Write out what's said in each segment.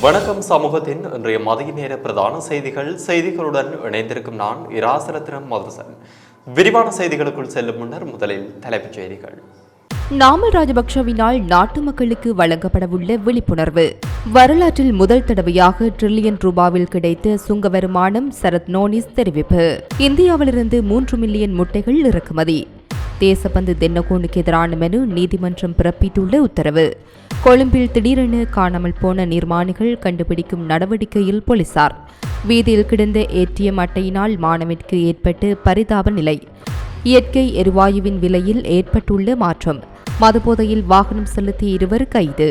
வணக்கம் சமூகத்தின் இன்றைய மதிய நேர பிரதான செய்திகள். செய்திகளுடன் இணைந்திருக்கும் நான் இராசரத்னம் மதுசன். விரிவான செய்திகளுக்குள் செல்லும் முன்னர் முதலில் தலைப்புச் செய்திகள். நாமல் ராஜபக்ஷவினால் நாட்டு மக்களுக்கு வழங்கப்படவுள்ள விழிப்புணர்வு. வரலாற்றில் முதல் தடவையாக டிரில்லியன் ரூபாவில் கிடைத்த சுங்க வருமானம் சரத் நோனிஸ் தெரிவிப்பு. இந்தியாவிலிருந்து மூன்று மில்லியன் முட்டைகள் இறக்குமதி. தேசபந்து தென்னகோனுக்கு எதிரான மெனு நீதிமன்றம் பிறப்பித்துள்ள உத்தரவு. கொழும்பில் திடீரென காணாமல் போன நிர்மாணிகள் கண்டுபிடிக்கும் நடவடிக்கையில் போலீசார். வீதியில் கிடந்த ஏடிஎம் அட்டையினால் மாணவிற்கு ஏற்பட்டு பரிதாப நிலை. இயற்கை எரிவாயுவின் விலையில் ஏற்பட்டுள்ள மாற்றம். மதுபோதையில் வாகனம் செலுத்திய இருவர் கைது.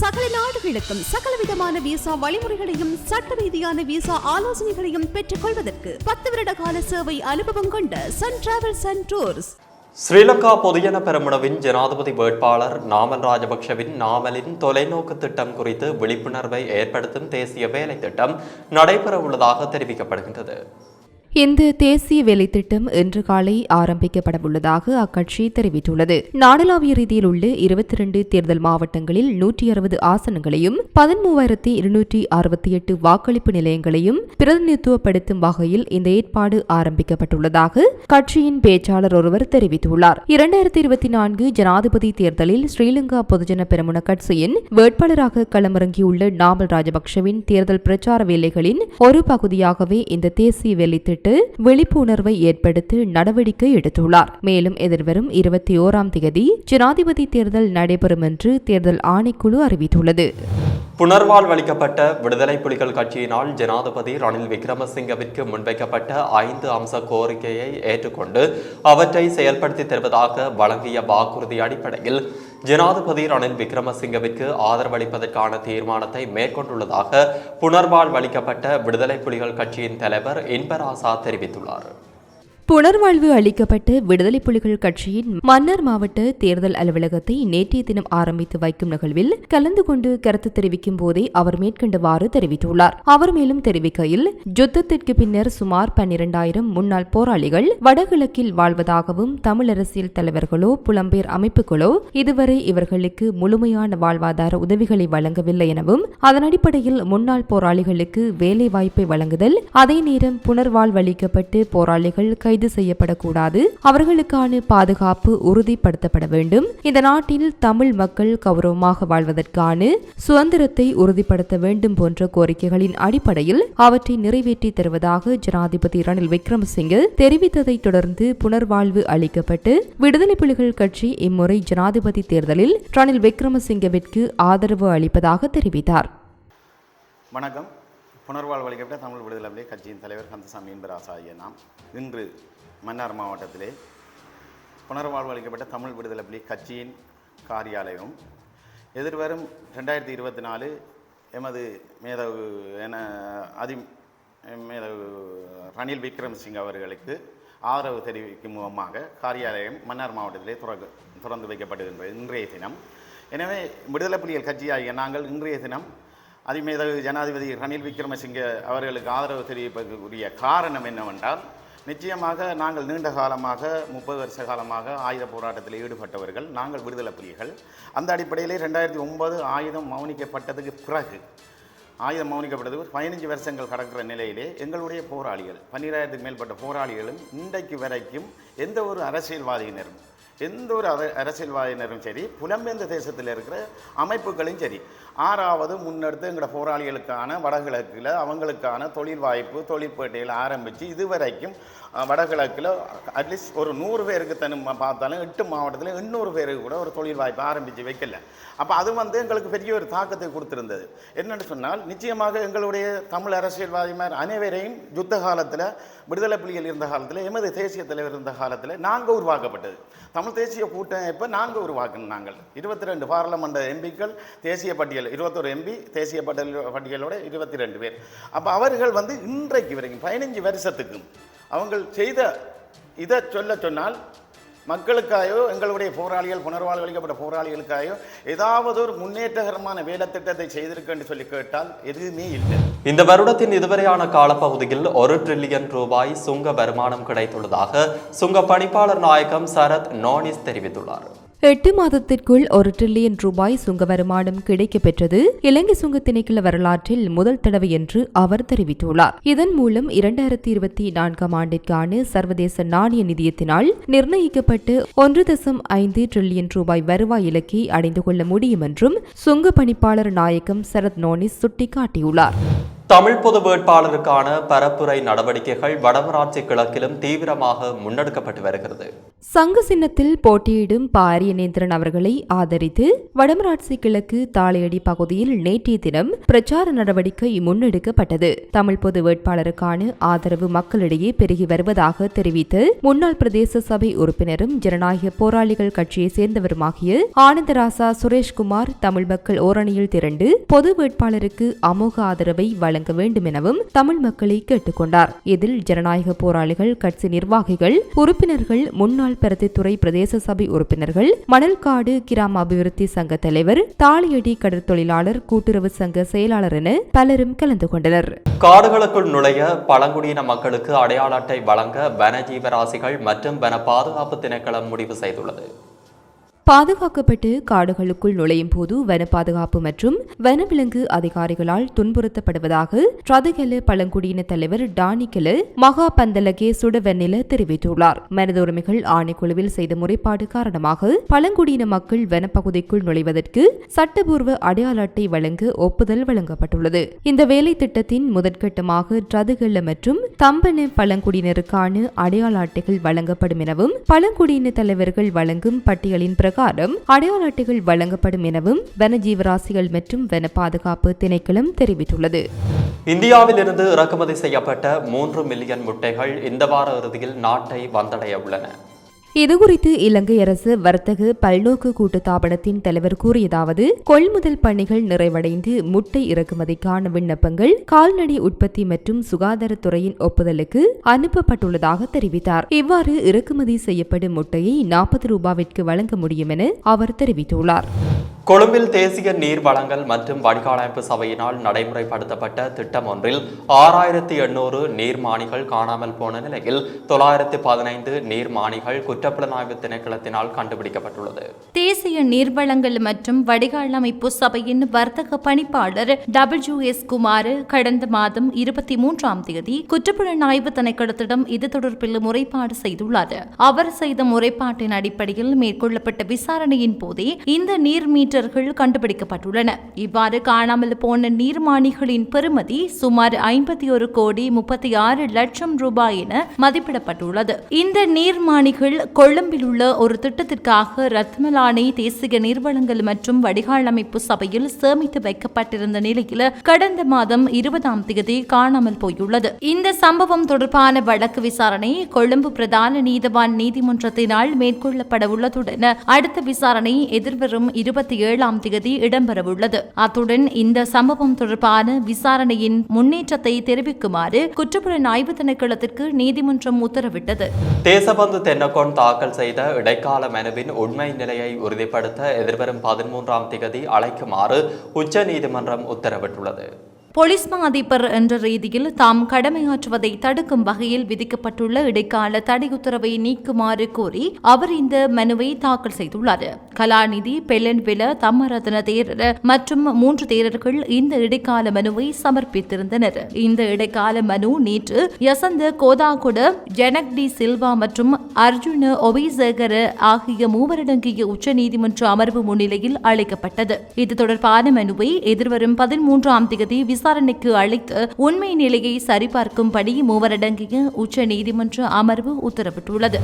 சகல நாடுகளுக்கும் சகல விதமான விசா வழிமுறைகளையும் சட்ட ரீதியான விசா ஆலோசனைகளையும் பெற்றுக் கொள்வதற்கு பத்து வருட கால சேவை அனுபவம் கொண்ட Sun travels and tours Sri Lanka Podujana பெரமுனவின் ஜனாதிபதி வேட்பாளர் நாமல் ராஜபக்ஷவின் நாமலின் தொலைநோக்கு திட்டம் குறித்து விழிப்புணர்வை ஏற்படுத்தும் தேசிய வேலை திட்டம் நடைபெற உள்ளதாக தெரிவிக்கப்படுகின்றது. இந்த தேசிய வேலைத்திட்டம் இன்று காலை ஆரம்பிக்கப்படவுள்ளதாக அக்கட்சி தெரிவித்துள்ளது. நாடளாவிய ரீதியில் உள்ள இருபத்தி இரண்டு தேர்தல் மாவட்டங்களில் நூற்றி அறுபது ஆசனங்களையும் பதிமூவாயிரத்தி இருநூற்றி அறுபத்தி எட்டு வாக்களிப்பு நிலையங்களையும் பிரதிநிதித்துவப்படுத்தும் வகையில் இந்த ஏற்பாடு ஆரம்பிக்கப்பட்டுள்ளதாக கட்சியின் பேச்சாளர் ஒருவர் தெரிவித்துள்ளார். இரண்டாயிரத்தி இருபத்தி நான்கு ஜனாதிபதி தேர்தலில் ஸ்ரீலங்கா பொதுஜன பெருமுன கட்சியின் வேட்பாளராக களமிறங்கியுள்ள நாமல் ராஜபக்ஷவின் தேர்தல் பிரச்சார வேலைகளின் ஒரு பகுதியாகவே இந்த தேசிய வேலைத்திட்டம் திட்ட விழிப்புணர்வை ஏற்படுத்தி நடவடிக்கை எடுத்துள்ளார். மேலும் எதிர்வரும் இருபத்தி ஓராம் தேதி ஜனாதிபதி தேர்தல் நடைபெறும் என்று தேர்தல் ஆணைக்குழு அறிவித்துள்ளது. புனர்வாழ்வளிக்கப்பட்ட விடுதலை புலிகள் கட்சியினால் ஜனாதிபதி ரணில் விக்ரமசிங்கவிற்கு முன்வைக்கப்பட்ட ஐந்து அம்ச கோரிக்கையை ஏற்றுக்கொண்டு அவற்றை செயல்படுத்தி தருவதாக வழங்கிய வாக்குறுதி அடிப்படையில் ஜனாதிபதி ரணில் விக்ரமசிங்கவிற்கு ஆதரவளிப்பதற்கான தீர்மானத்தை மேற்கொண்டுள்ளதாக புனர்வாழ்வளிக்கப்பட்ட விடுதலை புலிகள் கட்சியின் தலைவர் இன்பராசா தெரிவித்துள்ளார். புனர்வாழ்வு அளிக்கப்பட்ட விடுதலை புலிகள் கட்சியின் மன்னார் மாவட்ட தேர்தல் அலுவலகத்தை நேற்றைய தினம் ஆரம்பித்து வைக்கும் நிகழ்வில் கலந்து கொண்டு கருத்து தெரிவிக்கும் போதே அவர் மேற்கண்டவாறு தெரிவித்துள்ளார். அவர் மேலும் தெரிவிக்கையில் யுத்தத்திற்கு பின்னர் சுமார் பன்னிரண்டாயிரம் முன்னாள் போராளிகள் வடகிழக்கில் வாழ்வதாகவும் தமிழ் அரசியல் தலைவர்களோ புலம்பெயர் அமைப்புகளோ இதுவரை இவர்களுக்கு முழுமையான வாழ்வாதார உதவிகளை வழங்கவில்லை எனவும் அதன் அடிப்படையில் முன்னாள் போராளிகளுக்கு வேலை வாய்ப்பை வழங்குதல் அதே நேரம் புனர்வாழ்வளிக்கப்பட்டு போராளிகள் கை கைது செய்யப்படக்கூடாது. அவர்களுக்கான பாதுகாப்பு உறுதிப்படுத்தப்பட வேண்டும். இந்த நாட்டில் தமிழ் மக்கள் கௌரவமாக வாழ்வதற்கான சுதந்திரத்தை உறுதிப்படுத்த வேண்டும் போன்ற கோரிக்கைகளின் அடிப்படையில் அவற்றை நிறைவேற்றி தருவதாக ஜனாதிபதி ரணில் விக்ரமசிங்கே தெரிவித்ததை தொடர்ந்து புனர்வாழ்வு அளிக்கப்பட்டு விடுதலை புலிகள் கட்சி இம்முறை ஜனாதிபதி தேர்தலில் ரணில் விக்ரமசிங்கவிற்கு ஆதரவு அளிப்பதாக தெரிவித்தார். வணக்கம். புனர்வாழ்வளிக்கப்பட்ட தமிழ் விடுதலை கட்சியின் தலைவர் கந்தசாமி என்பராசா நாம் இன்று மன்னார் மாவட்டத்திலே புனர்வாழ்வளிக்கப்பட்ட தமிழ் விடுதலை புலி கட்சியின் காரியாலயம். எதிர்வரும் ரெண்டாயிரத்தி இருபத்தி நாலு எமது மேதகு என அதி மேதகு ரணில் விக்ரம்சிங் அவர்களுக்கு ஆதரவு தெரிவிக்கும் முகமாக காரியாலயம் மன்னார் மாவட்டத்திலே துற திறந்து வைக்கப்படுகின்றது இன்றைய தினம். எனவே விடுதலை புலிகள் கட்சியாகிய நாங்கள் இன்றைய தினம் அதிமேதகு ஜனாதிபதி ரணில் விக்ரமசிங்க அவர்களுக்கு ஆதரவு தெரிவிப்பதற்குரிய காரணம் என்னவென்றால் நிச்சயமாக நாங்கள் நீண்ட காலமாக முப்பது வருஷ காலமாக ஆயுத போராட்டத்தில் ஈடுபட்டவர்கள் நாங்கள் விடுதலை புலிகள். அந்த அடிப்படையிலே ரெண்டாயிரத்தி ஒன்பது ஆயுதம் மௌனிக்கப்பட்டதுக்கு பிறகு ஆயுதம் மௌனிக்கப்பட்டது பதினஞ்சு வருஷங்கள் கடக்கிற நிலையிலே எங்களுடைய போராளிகள் பன்னிராயிரத்துக்கு மேற்பட்ட போராளிகளும் இன்றைக்கு வரைக்கும் எந்த ஒரு அரசியல்வாதியினரும் எந்த ஒரு அரசியல்வாதியினரும் சரி புலம்பெயர்ந்த தேசத்தில் இருக்கிற அமைப்புகளும் சரி ஆறாவது முன்னெடுத்து எங்களோட போராளிகளுக்கான வடகிழக்கில் அவங்களுக்கான தொழில் வாய்ப்பு தொழிற்பேட்டையில் ஆரம்பித்து இதுவரைக்கும் வடகிழக்கில் அட்லீஸ்ட் ஒரு நூறு பேருக்கு தனி பார்த்தாலும் எட்டு மாவட்டத்தில் எண்ணூறு பேருக்கு கூட ஒரு தொழில் வாய்ப்பு ஆரம்பித்து வைக்கல. அப்போ அது வந்து எங்களுக்கு பெரிய ஒரு தாக்கத்தை கொடுத்துருந்தது. என்னென்னு சொன்னால் நிச்சயமாக எங்களுடைய தமிழ் அரசியல்வாதிமார் அனைவரையும் யுத்த காலத்தில் விடுதலை புலிகள் இருந்த காலத்தில் எமது தேசிய தலைவர் இருந்த காலத்தில் நாங்கள் உருவாக்கப்பட்டது. தமிழ் தேசிய கூட்டமைப்பை நாங்கள் உருவாக்கணும் நாங்கள் இருபத்தி ரெண்டு பாராளுமன்ற எம்பிக்கள் தேசிய பட்டியல் இருபத்தொரு எம்பி தேசிய பட்டியல் பட்டியலோட இருபத்தி ரெண்டு பேர். அப்போ அவர்கள் வந்து இன்றைக்கு வரைக்கும் பதினஞ்சு வருஷத்துக்கும் அவங்கள் செய்த இதை சொல்ல சொன்னால் மக்களுக்காயோ எங்களுடைய போராளிகள் புனர்வாழ்வளிக்கப்பட்ட போராளிகளுக்காயோ ஏதாவது ஒரு முன்னேற்றகரமான வேலை திட்டத்தை செய்திருக்கேன்னு சொல்லி கேட்டால் எதுவுமே இல்லை. இந்த வருடத்தின் இதுவரையான காலப்பகுதியில் ஒரு டிரில்லியன் ரூபாய் சுங்க வருமானம் கிடைத்துள்ளதாக சுங்க பணிப்பாளர் நாயகம் சரத் நோனிஸ் தெரிவித்துள்ளார். எட்டு மாதத்திற்குள் ஒரு டிரில்லியன் ரூபாய் சுங்க வருமானம் கிடைக்கப்பெற்றது. இலங்கை சுங்க திணைக்கள வரலாற்றில் முதல் தடவை என்று அவர் தெரிவித்துள்ளார். இதன் மூலம் இரண்டாயிரத்தி இருபத்தி நான்காம் ஆண்டிற்கான சர்வதேச நாணய நிதியத்தினால் நிர்ணயிக்கப்பட்டு ஒன்று தசம் ஐந்து டிரில்லியன் ரூபாய் வருவாய் இலக்கை அடைந்து கொள்ள முடியும் என்றும் சுங்க பணிப்பாளர் நாயகம் சரத் நோனிஸ் சுட்டிக்காட்டியுள்ளார். தமிழ் பொது வேட்பாளருக்கான பரப்புரை நடவடிக்கைகள் வடமராட்சி கிழக்கிலும் தீவிரமாக முன்னெடுக்கப்பட்டு வருகிறது. சங்க சின்னத்தில் போட்டியிடும் பாரியநேந்திரன் அவர்களை ஆதரித்து வடமராட்சி கிழக்கு தாளையடி பகுதியில் நேற்றைய தினம் பிரச்சார நடவடிக்கை முன்னெடுக்கப்பட்டது. தமிழ் பொது வேட்பாளருக்கான ஆதரவு மக்களிடையே பெருகி வருவதாக தெரிவித்து முன்னாள் பிரதேச சபை உறுப்பினரும் ஜனநாயக போராளிகள் கட்சியை சேர்ந்தவருமாகிய ஆனந்தராசா சுரேஷ்குமார் தமிழ் மக்கள் ஓரணியில் திரண்டு பொது வேட்பாளருக்கு அமோக ஆதரவை வழங்க வழங்க வேண்டும் எனவும் தமிழ் மக்களை கேட்டுக்கொண்டார். இதில் ஜனநாயக போராளிகள் கட்சி நிர்வாகிகள் உறுப்பினர்கள் முன்னாள் பருத்தித்துறை பிரதேச சபை உறுப்பினர்கள் மணல்காடு கிராம அபிவிருத்தி சங்க தலைவர் தாளியடி கடற்தொழிலாளர் கூட்டுறவு சங்க செயலாளர் என பலரும் கலந்து கொண்டனர். காடுகளுக்குள் நுழைய பழங்குடியின மக்களுக்கு அடையாள அட்டை வழங்க வனஜீவராசிகள் மற்றும் வன பாதுகாப்பு திணைக்களம் முடிவு செய்துள்ளது. பாதுகாக்கப்பட்டு காடுகளுக்குள் நுழையும் போது வன பாதுகாப்பு மற்றும் வனவிலங்கு அதிகாரிகளால் துன்புறுத்தப்படுவதாக ட்ரதுகெல பழங்குடியின தலைவர் டானிகெல மகா பந்தலகே சுடவெண்ணில தெரிவித்துள்ளார். மனித உரிமைகள் ஆணைக்குழுவில் செய்த முறைப்பாடு காரணமாக பழங்குடியின மக்கள் வனப்பகுதிக்குள் நுழைவதற்கு சட்டபூர்வ அடையாள அட்டை வழங்க ஒப்புதல் வழங்கப்பட்டுள்ளது. இந்த வேலை திட்டத்தின் முதற்கட்டமாக ட்ரதுகெல்ல மற்றும் தம்பன பழங்குடியினருக்கான அடையாள அட்டைகள் வழங்கப்படும் எனவும் பழங்குடியின தலைவர்கள் வழங்கும் பட்டியலின் பிரகாரம் அடையாள அட்டைகள் வழங்கப்படும் எனவும் வனஜீவராசிகள் மற்றும் வன பாதுகாப்பு திணைக்களம் தெரிவித்துள்ளது. இந்தியாவிலிருந்து இறக்குமதி செய்யப்பட்ட மூன்று மில்லியன் முட்டைகள் இந்த வார இறுதியில் நாட்டை வந்தடைய உள்ளன. இதுகுறித்து இலங்கை அரசு வர்த்தக பல்நோக்கு கூட்டுத்தாபனத்தின் தலைவர் கூறியதாவது கொள்முதல் பணிகள் நிறைவடைந்து முட்டை இறக்குமதிக்கான விண்ணப்பங்கள் கால்நடை உற்பத்தி மற்றும் சுகாதாரத்துறையின் ஒப்புதலுக்கு அனுப்பப்பட்டுள்ளதாக தெரிவித்தார். இவ்வாறு இறக்குமதி செய்யப்படும் முட்டையை நாற்பது ரூபாவிற்கு வழங்க முடியும் என அவர் தெரிவித்துள்ளார். கொழும்பில் தேசிய நீர் வளங்கள் மற்றும் வடிகாலமைப்பு சபையினால் நடைமுறைப்படுத்தப்பட்ட திட்டம் ஒன்றில் ஆறாயிரத்தி எண்ணூறு நீர்மானிகள் காணாமல் போன நிலையில் தொள்ளாயிரத்தி பதினைந்து நீர்மானிகள் குற்றப்புலனாய்வு திணைக்களத்தினால் கண்டுபிடிக்கப்பட்டுள்ளது. தேசிய நீர்வளங்கள் மற்றும் வடிகாலமைப்பு சபையின் வர்த்தக பணிப்பாளர் டபிள்யூ எஸ் குமார் கடந்த மாதம் இருபத்தி மூன்றாம் தேதி குற்றப்புலனாய்வு திணைக்களத்திடம் இது தொடர்பில் முறைப்பாடு செய்துள்ளார். அவர் செய்த முறைப்பாட்டின் அடிப்படையில் மேற்கொள்ளப்பட்ட விசாரணையின் போதே இந்த நீர் மீட்டர் மீட்டர்கள் கண்டுபிடிக்கப்பட்டுள்ளன. இவ்வாறு காணாமல் போன நீர்மானிகளின் பெறுமதி சுமார் ஐம்பத்தி ஒரு கோடி முப்பத்தி ஆறு லட்சம் ரூபாய் என மதிப்பிடப்பட்டுள்ளது. இந்த நீர்மானிகள் கொழும்பில் உள்ள ஒரு திட்டத்திற்காக ரத்மலானை தேசிய நீர்வளங்கள் மற்றும் வடிகாலமைப்பு சபையில் சேமித்து வைக்கப்பட்டிருந்த நிலையில் கடந்த மாதம் இருபதாம் தேதி காணாமல் போயுள்ளது. இந்த சம்பவம் தொடர்பான வழக்கு விசாரணை கொழும்பு பிரதான நீதவான் நீதிமன்றத்தினால் மேற்கொள்ளப்பட உள்ளதுடன் அடுத்த விசாரணை எதிர்வரும் இருபத்தி ஏழாம் தேதி இடம்பெறவுள்ளது. அத்துடன் இந்த சம்பவம் தொடர்பான விசாரணையின் முன்னேற்றத்தை தெரிவிக்குமாறு குற்றப்புலனாய்வு திணைக்களத்திற்கு நீதிமன்றம் உத்தரவிட்டது. தேசபந்து தென்னகோன் தாக்கல் செய்த இடைக்கால மனுவின் உண்மை நிலையை உறுதிப்படுத்த எதிர்வரும் பதிமூன்றாம் திகதி அழைக்குமாறு உச்ச நீதிமன்றம் உத்தரவிட்டுள்ளது. போலீஸ் மா அதிபர் என்ற ரீதியில் தாம் கடமையாற்றுவதை தடுக்கும் வகையில் விதிக்கப்பட்டுள்ள இடைக்கால தடை உத்தரவை நீக்குமாறு கோரி அவர் இந்த மனுவை தாக்கல் செய்துள்ளார். கலாநிதி பெலன்வில தம்மரத்ன தேரர் மற்றும் மூன்று தேரர்கள் இந்த இடைக்கால மனுவை சமர்ப்பித்திருந்தனர். இந்த இடைக்கால மனு நேற்று யசந்த கோதாகுட ஜனக் டி சில்வா மற்றும் அர்ஜுன ஒபிசேகர ஆகிய மூவரடங்கிய உச்சநீதிமன்ற அமர்வு முன்னிலையில் அளிக்கப்பட்டது இது தொடர்பான மனுவை எதிர்வரும் பதிமூன்றாம் தேதி விசாரணைக்கு அழைத்து உண்மை நிலையை சரிபார்க்கும்படி மூவரடங்கிய உச்ச நீதிமன்ற அமர்வு உத்தரவிட்டுள்ளது.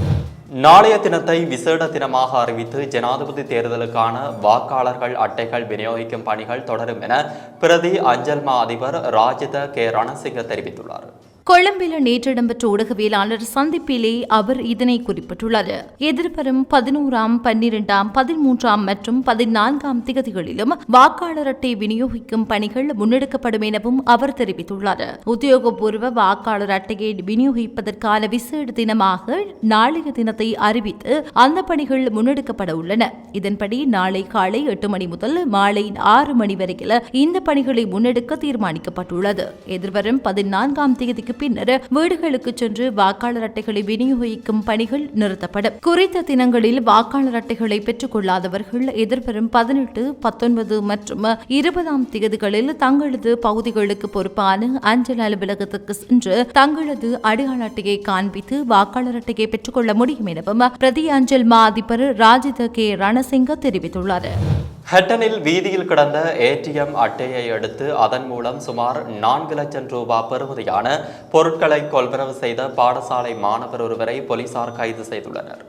நாளைய தினத்தை விசேட தினமாக அறிவித்து ஜனாதிபதி தேர்தலுக்கான வாக்காளர்கள் அட்டைகள் விநியோகிக்கும் பணிகள் தொடரும் என பிரதி அஞ்சல் மா அதிபர் ராஜித கே ரணசிங்க தெரிவித்துள்ளார். கொழும்பில் நேற்று இடம்பெற்ற ஊடகவியலாளர் சந்திப்பிலே அவர் இதனை குறிப்பிட்டுள்ளார். எதிர்வரும் பதினோராம் பன்னிரெண்டாம் பதிமூன்றாம் மற்றும் பதினான்காம் திகதிகளிலும் வாக்காளர் அட்டை விநியோகிக்கும் பணிகள் முன்னெடுக்கப்படும் எனவும் அவர் தெரிவித்துள்ளார். உத்தியோகபூர்வ வாக்காளர் அட்டையை விநியோகிப்பதற்கான விசேட தினமாக நாளைய தினத்தை அறிவித்து அந்த பணிகள் முன்னெடுக்கப்பட உள்ளன. இதன்படி நாளை காலை எட்டு மணி முதல் மாலை ஆறு மணி வரையில் இந்த பணிகளை முன்னெடுக்க தீர்மானிக்கப்பட்டுள்ளது. எதிர்வரும் பதினான்காம் தேதிக்கு பின்னர் வீடுகளுக்கு சென்று வாக்காளர் அட்டைகளை விநியோகிக்கும் பணிகள் நிறுத்தப்படும். குறித்த தினங்களில் வாக்காளர் அட்டைகளை பெற்றுக் கொள்ளாதவர்கள் எதிர்வரும் பதினெட்டு பத்தொன்பது மற்றும் இருபதாம் தேதிகளில் தங்களது பகுதிகளுக்கு பொறுப்பான அஞ்சல் அலுவலகத்துக்கு சென்று தங்களது அடையாள அட்டையை காண்பித்து வாக்காளர் அட்டையை பெற்றுக்கொள்ள முடியும் எனவும் பிரதி அஞ்சல் மா அதிபர் ராஜித கே. ரணசிங்க தெரிவித்துள்ளார். ஹட்டனில் வீதியில் கிடந்த ஏடிஎம் அட்டையை எடுத்து அதன் மூலம் சுமார் நான்கு லட்சம் ரூபாய் பெறுமதியான பொருட்களை கொள்வரவு செய்த பாடசாலை மாணவர் ஒருவரை போலீசார் கைது செய்துள்ளனர்.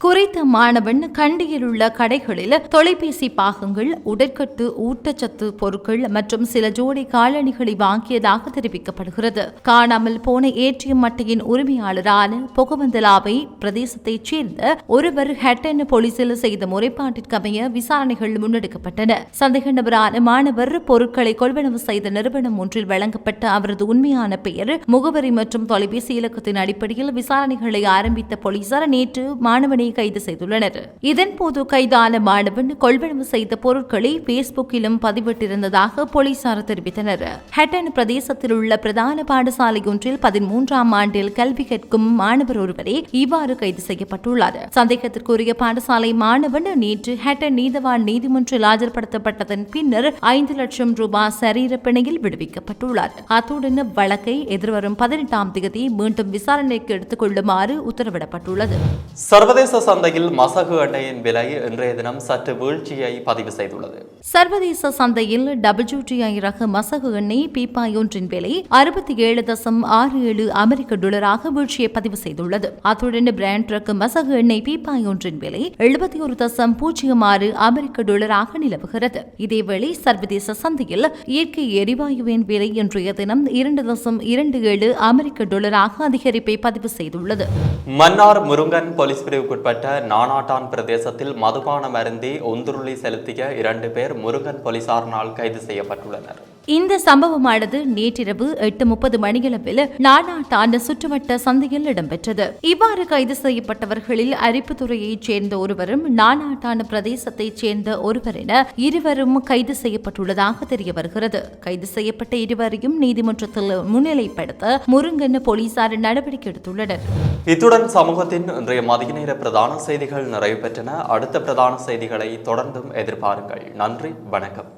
குறித்த மாணவன் கண்டியில் உள்ள கடைகளில் தொலைபேசி பாகங்கள் உடற்கட்டு ஊட்டச்சத்து பொருட்கள் மற்றும் சில ஜோடி காலணிகளை வாங்கியதாக தெரிவிக்கப்படுகிறது. காணாமல் போன ஏடிஎம் அட்டையின் உரிமையாளரான பொகவந்தலாவை பிரதேசத்தைச் சேர்ந்த ஒருவர் ஹெட்டன் போலீசில் செய்த முறைப்பாட்டிற்கமைய விசாரணைகள் முன்னெடுக்கப்பட்டன. சந்தேக நபரான மாணவர் பொருட்களை கொள்வனவு செய்த நிறுவனம் ஒன்றில் வழங்கப்பட்ட அவரது உண்மையான பெயர் முகவரி மற்றும் தொலைபேசி இலக்கத்தின் அடிப்படையில் விசாரணைகளை ஆரம்பித்த போலீசார் நேற்று மாணவனை மாணவனை கைது செய்துள்ளனர். இதன்போது கைதான மாணவன் கொள்வனவு செய்த பொருட்களை பேஸ்புக்கிலும் பதிவிட்டிருந்ததாக போலீசார் தெரிவித்தனர். ஹட்டன் பிரதேசத்தில் உள்ள பிரதான பாடசாலை ஒன்றில் பதிமூன்றாம் ஆண்டில் கல்வி கற்கும் மாணவர் ஒருவரே இவ்வாறு கைது செய்யப்பட்டுள்ளார். சந்தேகத்திற்குரிய பாடசாலை மாணவன் நேற்று ஹட்டன் நீதவான் நீதிமன்றில் ஆஜர்படுத்தப்பட்டதன் பின்னர் ஐந்து லட்சம் ரூபாய் சரீர பிணையில் விடுவிக்கப்பட்டுள்ளார். அத்துடன் வழக்கை எதிர்வரும் பதினெட்டாம் தேதி மீண்டும் விசாரணைக்கு எடுத்துக் கொள்ளுமாறு உத்தரவிடப்பட்டுள்ளது. சர்வதேச சந்தையில் மசகு எண்ணெயின் விலை இன்றைய தினம் சற்று வீழ்ச்சியை பதிவு செய்துள்ளது. சர்வதேச சந்தையில் டபிள்யூடிஐ ரக மசகு எண்ணெய் பீப்பாய் ஒன்றின் விலை அறுபத்தி ஏழு தசம் ஆறு ஏழு அமெரிக்க டாலராக வீழ்ச்சியை பதிவு செய்துள்ளது. அத்துடன் பிராண்ட் ரக மசகு எண்ணெய் பீப்பாய் ஒன்றின் விலை எழுபத்தி ஒரு தசம் பூஜ்ஜியம் ஆறு அமெரிக்க டாலராக நிலவுகிறது. இதேவேளை சர்வதேச சந்தையில் இயற்கை எரிவாயுவின் விலை இன்றைய தினம் இரண்டு தசம் இரண்டு ஏழு அமெரிக்க டாலராக அதிகரிப்பை பதிவு செய்துள்ளது. மன்னார் முருங்கன் போலீஸ் பிரிவுக்குட்பட்ட உட்பட்ட நானாட்டான் பிரதேசத்தில் மதுபானம் அருந்தி ஒந்துருளி செலுத்திய இரண்டு பேர் முருகன் போலீசாரினால் கைது செய்யப்பட்டுள்ளனர். இந்த சம்பவமானது நேற்றிரவு எட்டு முப்பது மணியளவில் நானாட்டான சுற்றுவட்ட சந்தையில் இடம்பெற்றது. இவ்வாறு கைது செய்யப்பட்டவர்களில் அரிப்புத்துறையைச் சேர்ந்த ஒருவரும் நானாட்டான பிரதேசத்தைச் சேர்ந்த ஒருவர் என இருவரும் கைது செய்யப்பட்டுள்ளதாக தெரிய வருகிறது. கைது செய்யப்பட்ட இருவரையும் நீதிமன்றத்தில் முன்னிலைப்படுத்த முருங்கன் போலீசார் நடவடிக்கை எடுத்துள்ளனர். இத்துடன் சமூகத்தின் இன்றைய மதிய நேர பிரதான செய்திகள் நிறைவு பெற்றன. அடுத்த பிரதான செய்திகளை தொடர்ந்தும் எதிர்பாருங்கள். நன்றி வணக்கம்.